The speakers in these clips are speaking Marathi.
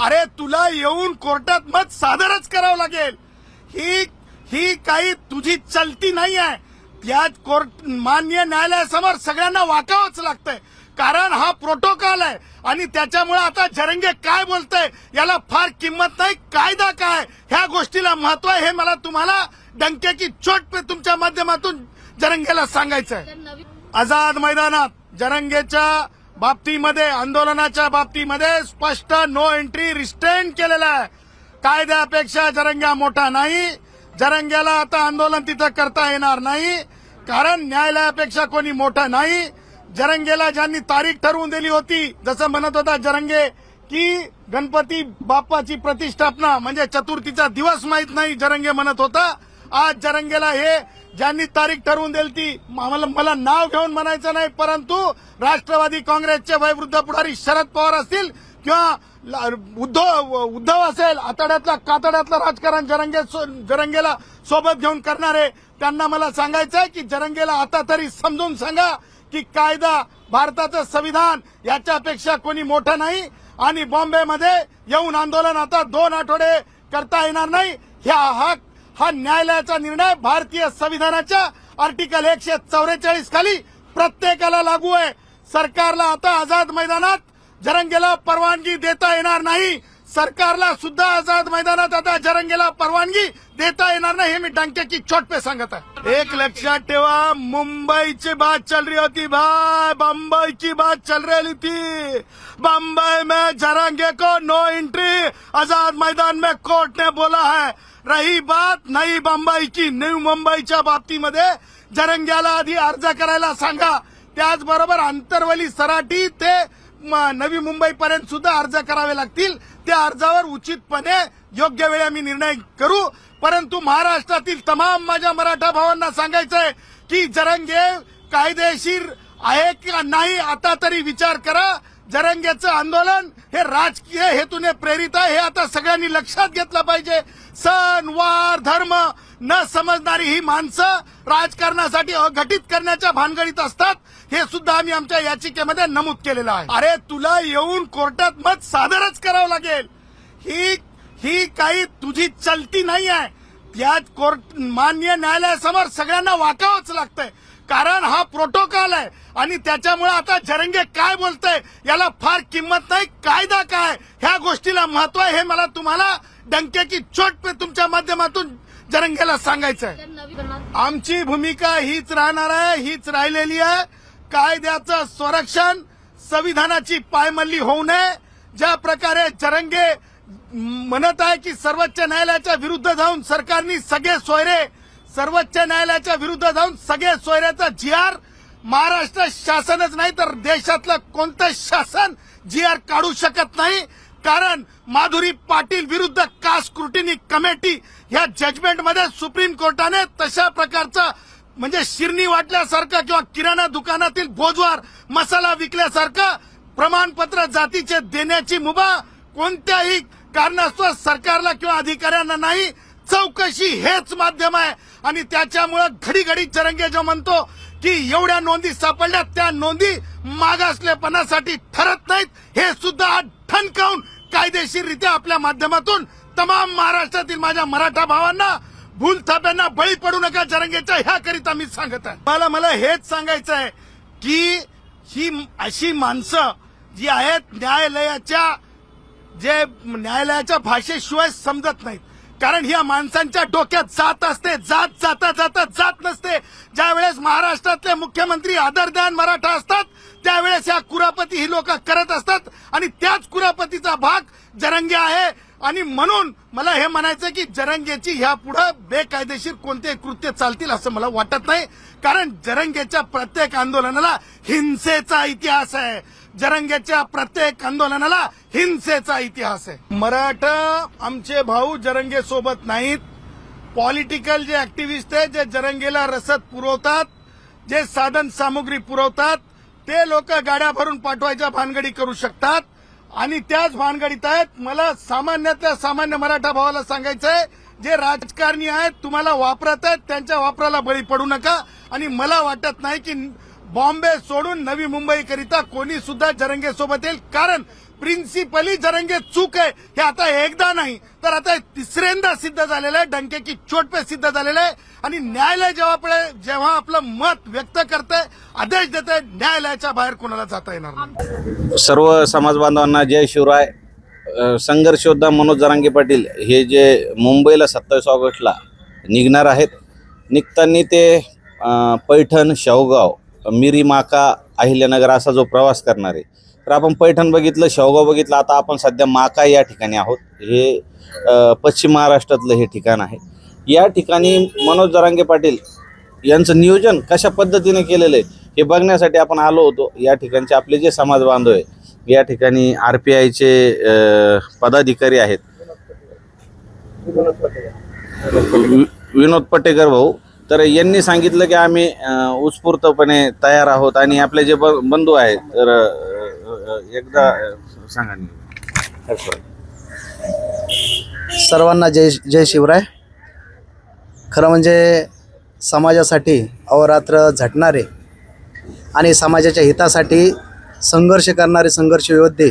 अरे तुला येऊन कोर्टात मत सादरच करावं लागेल. ही ही काही तुझी चलती नाही आहे. या कोर्ट मान्य न्यायालयासमोर सगळ्यांना वाकावंच लागतंय. कारण हा प्रोटोकॉल आहे आणि त्याच्यामुळे आता जरंगे काय बोलतय याला फार किंमत नाही कायदा काय? ह्या गोष्टीला महत्त्व आहे हे मला तुम्हाला डंक्याची चोट पे तुमच्या माध्यमातून जरंगेला सांगायचं आहे आझाद मैदानात जरंगेच्या बाबतीमध्ये आंदोलनाच्या बाबतीमध्ये स्पष्ट नो एंट्री रिस्टेन केलेला आहे. कायद्यापेक्षा जरंग्या मोठा नाही. जरंग्याला आता आंदोलन तिथं करता येणार नाही. कारण न्यायालयापेक्षा कोणी मोठा नाही. जरंगेला ज्यांनी तारीख ठरवून दिली होती जसं म्हणत होता जरंगे की गणपती बाप्पाची प्रतिष्ठापना म्हणजे चतुर्थीचा दिवस माहीत नाही जरंगे म्हणत होता. आज जरंगेला हे ज्यांनी तारीख ठरवून दिली ती मला मला नाव घेऊन म्हणायचं नाही परंतु राष्ट्रवादी काँग्रेसचे वयवृद्ध पुढारी शरद पवार असतील किंवा उद्धव उद्धव असेल आतड्यातला कातड्यातलं राजकारण जरंगे सो- जरंगेला सोबत घेऊन करणारे त्यांना मला सांगायचं आहे की जरंगेला आता तरी समजून सांगा की कायदा भारताचं संविधान याच्यापेक्षा कोणी मोठं नाही आणि बॉम्बेमध्ये येऊन आंदोलन आता दोन आठवडे करता येणार नाही. ह्या हा हा न्यायालयाचा निर्णय भारतीय संविधानाच्या आर्टिकल एकशे चौवेचाळीस खाली प्रत्येकाला लागू आहे. सरकारला आता आझाद मैदानात जरंगेला परवानगी देता येणार नाही. सरकारला सुद्धा आझाद मैदानात आता जरंगेला परवानगी देता येणार नाही हे मी डंक्याची चोट पे सांगत आहे. एक लक्षात ठेवा मुंबईची बात चल रही होती भाई. बम्बई की बात चल रही थी. बम्बई में जरंगे को नो एंट्री आजाद मैदान में कोर्ट ने बोला है रही बात नई मुंबई की न्यू मुंबईच्या बाबतीमध्ये. जरंग्याला आधी अर्ज करायला सांगा. त्याचबरोबर आंतरवली सराठी ते नवी मुंबई पर्यंत सुद्धा अर्ज करावे लागतील. त्या अर्जावर उचितपणे योग्य वेळी आम्ही निर्णय करू. परंतु महाराष्ट्रातील तमाम माझ्या मराठा भावांना सांगायचंय की जरंगे कायदेशीर आहे किंवा नाही आता तरी विचार करा. जरंगेचं आंदोलन हे राजकीय हेतूने प्रेरित आहे हे आता सगळ्यांनी लक्षात घेतलं पाहिजे. सण वार धर्म न समजणारी ही माणसं राजकारणासाठी अघटित करण्याच्या भानगडीत असतात हे सुद्धा आम्ही आमच्या याचिकेमध्ये नमूद केलेलं आहे. अरे तुला येऊन कोर्टात मत सादरच करावं लागेल. ही ही काही तुझी चलती नाही आहे यात कोर्ट मान्य न्यायालयासमोर सगळ्यांना वाकावंच लागतंय. कारण हा प्रोटोकॉल आहे आणि त्याच्यामुळे आता झरंगे काय बोलतय याला फार किंमत नाही कायदा काय? ह्या गोष्टीला महत्त्व आहे हे मला तुम्हाला डंक्याची चोट पे तुमच्या माध्यमातून जरंगेला सांगायचं आहे आमची भूमिका हीच राहणार आहे हीच राहिलेली आहे. कायद्याचं संरक्षण संविधानाची पायमल्ली होऊ नये. ज्या प्रकारे जरंगे म्हणत आहे की सर्वोच्च न्यायालयाच्या विरुद्ध जाऊन सरकारने सगळे सोयरे सर्वोच्च न्यायालयाच्या विरुद्ध जाऊन सगळे सोयऱ्याचा जी आर महाराष्ट्र शासनच नाही तर देशातलं कोणतं शासन जी आर काढू शकत नाही? कारण माधुरी पाटील विरुद्ध कास्ट स्क्रुटिनी कमिटी ह्या जजमेंटमध्ये सुप्रीम कोर्टाने तशा प्रकारचं म्हणजे शिरणी वाटल्यासारखं किंवा किराणा दुकानातील भोजवार मसाला विकल्यासारखं प्रमाणपत्र जातीचे देण्याची मुभा कोणत्याही कारणास्तव सरकारला किंवा अधिकाऱ्यांना नाही चौकशी हेच माध्यम आहे. आणि त्याच्यामुळं घडी घडी चरंगे जो म्हणतो की एवढ्या नोंदी सापडल्या त्या नोंदी मागासलेपणासाठी ठरत नाहीत. हे सुद्धा ठणकावून कायदेशीररित्या आपल्या माध्यमातून तमाम महाराष्ट्रातील माझ्या मराठा भावांना भूलथाप्यांना बळी पडू नका चरंगेच्या ह्याकरिता मी सांगत आहे. मला मला हेच सांगायचं आहे की ही अशी माणसं जी आहेत न्यायालयाच्या जे न्यायालयाच्या भाषेशिवाय समजत नाहीत. कारण ह्या माणसांच्या डोक्यात जात असते जात जाता जाता जात नसते. ज्या वेळेस महाराष्ट्रातले मुख्यमंत्री आदरदान मराठा असतात त्यावेळेस ह्या कुरापती ही लोक करत असतात. आणि त्याच कुरापतीचा भाग जरंगे आहे. आणि म्हणून मला हे म्हणायचं की जरंगेची ह्या पुढे बेकायदेशीर कोणते कृत्य चालतील असं मला वाटत नाही. कारण जरंगेच्या प्रत्येक आंदोलनाला हिंसेचा इतिहास आहे. जरंगेच्या प्रत्येक आंदोलनाला हिंसेचा इतिहास आहे. मराठा आमचे भाऊ जरंगे सोबत नाहीत. पॉलिटिकल जे ऍक्टिव्हिस्ट आहेत जे जरंगेला रसद पुरवतात जे साधन सामुग्री पुरवतात ते लोक गाड्या भरून पाठवायच्या भानगडी करू शकतात. आणि त्याच भानगडीत आहेत मला सामान्यातल्या सामान्य मराठा भावाला सांगायचं आहे जे राजकारणी आहेत तुम्हाला वापरत आहेत त्यांच्या वापराला बळी पडू नका. आणि मला वाटत नाही की बॉम्बे सोडून नवी मुंबईकरिता कोणी सुद्धा जरंगे सोबत येईल. कारण प्रिन्सिपली जरंगे चूक आहे. हे आता एकदा नाही तर आता तिसऱ्यांदा सिद्ध झालेलं आहे. डंके की चोट पे सिद्ध झालेलं आहे. आणि न्यायालय जेव्हा जेव्हा आपलं मत व्यक्त करतंय आदेश देत न्यायालयाच्या बाहेर कोणाला जाता येणार नाही. सर्व समाज बांधवांना जय शिवराय. संघर्षोद्धा मनोज जरांगे पाटील हे जे मुंबईला सत्तावीस ऑगस्टला निघणार आहेत. निघताना ते पैठण शेवगाव मिरी माका अहिल्यानगर असा जो प्रवास करणार आहे तर आपण पैठण बघितलं शेवगाव बघितलं आता आपण सध्या माका या ठिकाणी आहोत. हे पश्चिम महाराष्ट्रातलं हे ठिकाण आहे. या ठिकाणी मनोज जरांगे पाटील यांचं नियोजन कशा पद्धतीने केलेलं आहे हे बघण्यासाठी आपण आलो होतो. या ठिकाणचे आपले जे समाज बांधव आहे या ठिकाणी आर पी आयचे पदाधिकारी आहेत. वि- विनोद पटेकर भाऊ तर यांनी सांगितलं की आम्ही उत्स्फूर्तपणे तयार आहोत आणि आपले जे ब- बंधू आहेत तर एकदा सांगा सर्वांना जय जय शिवराय. खरं म्हणजे समाजासाठी अवरात्र झटणारे आणि समाजाच्या हितासाठी संघर्ष करणारे संघर्ष योद्धे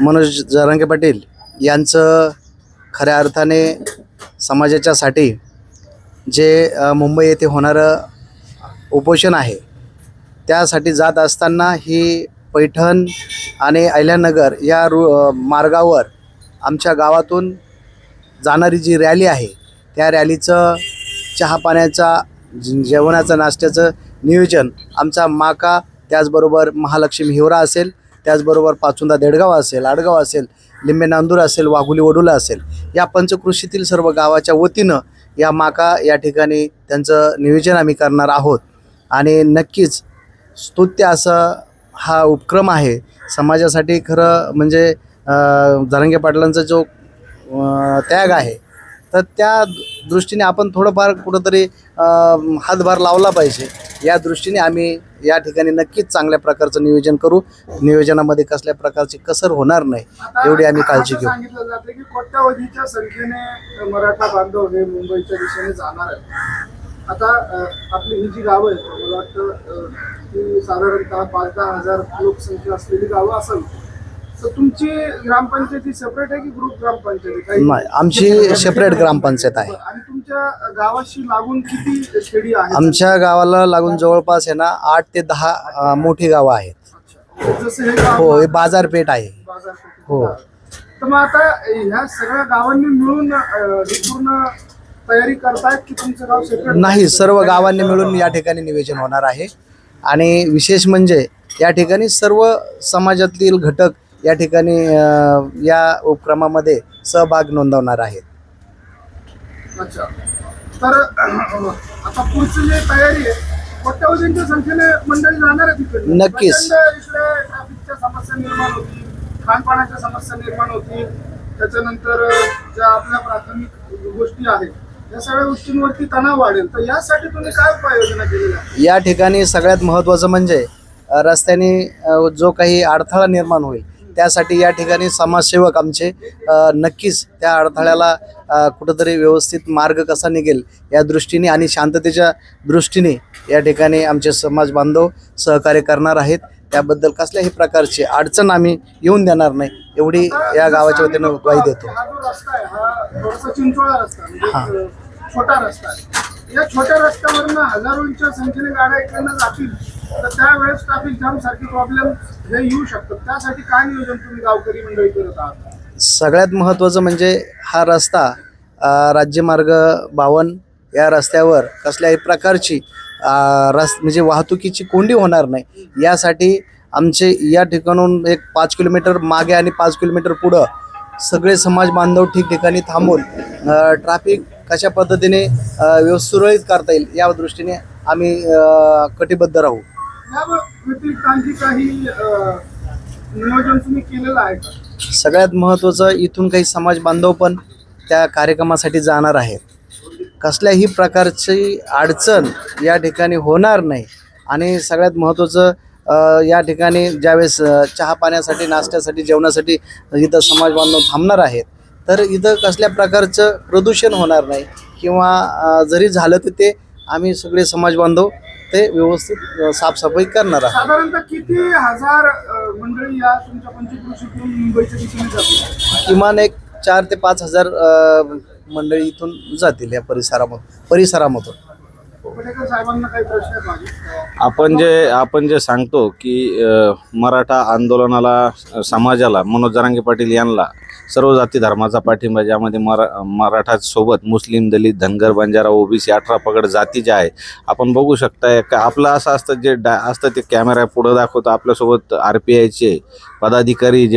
मनोज जरांगे पाटील यांचं खऱ्या अर्थाने समाजाच्यासाठी जे मुंबई येथे होणारं उपोषण आहे त्यासाठी जात असताना ही पैठण आणि अहिल्यानगर या रु मार्गावर आमच्या गावातून जाणारी जी रॅली आहे त्या रॅलीचं चहा पाण्याचा जेवणाचं नाश्त्याचं नियोजन आमचा माका त्याचबरोबर महालक्ष्मी हिवरा असेल त्याचबरोबर पाचुंदा देडगाव असेल आडगाव असेल लिंबे नांदूर असेल वाघुली वडुला असेल या पंचकृषीतील सर्व गावाच्या वतीनं या माका या ठिकाणी त्यांचं नियोजन आम्ही करणार आहोत. आणि नक्कीच स्तुत्य असं हा उपक्रम आहे. समाजासाठी खरं म्हणजे धरंगे पाटलांचा जो त्याग आहे तर त्या दृष्टीने आपण थोडंफार कुठंतरी हातभार लावला पाहिजे. या दृष्टीने आम्ही या ठिकाणी नक्कीच चांगल्या प्रकारचं नियोजन करू. नियोजनामध्ये कसल्या प्रकारची कसर होणार नाही एवढी आम्ही काळजी घेऊ. सांगितलं जाते की कोट्यावधीच्या संख्येने मराठा बांधव हे मुंबईच्या दिशेने जाणार आहेत. आता आपली ही जी गावं आहेत मला वाटतं की साधारणतः पाच दहा हजार लोकसंख्या असलेली गावं असावी. तर तुमची ग्रामपंचायती सेपरेट आहे की ग्रुप ग्रामपंचायती? नाही आमची सेपरेट ग्रामपंचायत आहे. तुमच्या गावाशी लागून किती खेडी आहेत? आमच्या गावाला लागून जवळपास आहे ना आठ ते दहा अ, मोठी गावं आहेत. जसं हे गाव हो हे बाजारपेठ आहे. हो. तर मग आता ह्या सगळ्या गावांनी मिळून अ, ही पूर्ण तयारी करतायत की तुमचं गाव सेपरेट नाही सर्व गावांनी मिळून या ठिकाणी नियोजन होणार आहे. आणि विशेष म्हणजे या ठिकाणी सर्व समाजातील घटक या ठिकाणी अ, या उपक्रमामध्ये सहभाग नोंदवणार आहेत. अच्छा तर आता पुढची जी तयारी आहे कोट्यावधींच्या संख्येने मंडळी जाणार आहे तिकडे नक्कीच. इकडे ट्रॅफिकच्या समस्या निर्माण होती खानपानाच्या समस्या निर्माण होती त्याच्यानंतर ज्या आपल्या प्राथमिक गोष्टी आहेत या सगळ्या गोष्टींवरती तणाव वाढेल तर यासाठी तुम्ही काय उपाययोजना केलेल्या आहेत? या ठिकाणी सगळ्यात महत्त्वाचं म्हणजे अ, रस्त्याने अ, जो काही अडथळा निर्माण होईल त्यासाठी या ठिकाणी समाजसेवक आमचे नक्कीच त्या अडथळ्याला कुठंतरी व्यवस्थित मार्ग कसा निघेल या दृष्टीने आणि शांततेच्या दृष्टीने या ठिकाणी आमचे समाज बांधव सहकार्य करणार आहेत त्याबद्दल कसल्याही प्रकारची अडचण आम्ही येऊन देणार नाही एवढी या गावाच्या वतीनं ग्वाही देतो हां या छोट्या रस्त्यावरनं हजारोंच्या संख्येने गाड्या इकडनं जातील तर त्यावेळेस ट्रॅफिक जाम सारखे प्रॉब्लेम हे येऊ शकतात. त्यासाठी काय नियोजन तुम्ही गावकरी मंडळी करत आहात? सगळ्यात महत्त्वाचं म्हणजे हा रस्ता राज्यमार्ग बावन या रस्त्यावर कसल्याही प्रकारची रस म्हणजे वाहतुकीची कोंडी होणार नाही. यासाठी आमचे या ठिकाणून एक पाच किलोमीटर मागे आणि पाच किलोमीटर पुढं सगळे समाज बांधव ठिकठिकाणी थांबून अ, ट्रॅफिक कशा पद्धतीने सुरळीत करता येईल या दृष्टीने आम्ही कटिबद्ध राहू. या व्यतिरिक्त आणखी काही अ, नियोजन तुम्ही केलेलं आहे का? सगळ्यात महत्त्वाचं इथून काही समाज बांधव पण त्या कार्यक्रमासाठी जाणार आहेत. कसल्याही प्रकारची अडचण या ठिकाणी होणार नाही. आणि सगळ्यात महत्त्वाचं या ठिकाणी ज्यावेळेस चहा पाण्यासाठी नाश्त्यासाठी जेवणासाठी इथं समाज बांधव थांबणार आहेत तर इथं कसल्या प्रकारचं प्रदूषण होणार नाही किंवा जरी झालं तर ते आम्ही सगळे समाज बांधव ते व्यवस्थित साफसफाई करणार आहे साधारणतः किती हजार अ, मंडळी या तुमच्या पंचक्रोशीतून मुंबईच्या दिशेने जातात किमान एक चार ते पाच हजार अ, मंडळी इथून जातील या परिसरामधून परिसरामधून. आपण जे आपण जे सांगतो की मराठा आंदोलनाला समाजाला मनोज जरांगे पाटील यांना सर्व जाती धर्माचा पाठिंबा ज्यामध्ये मरा मराठा सोबत मुस्लिम दलित धनगर बंजारा ओबीसी अठरा पगड जाती ज्या आहे आपण बघू शकताय का आपलं असं असतं जे डा असतं ते कॅमेरा पुढं दाखवतं आपल्यासोबत आर पी आयचे पदाधिकारी जे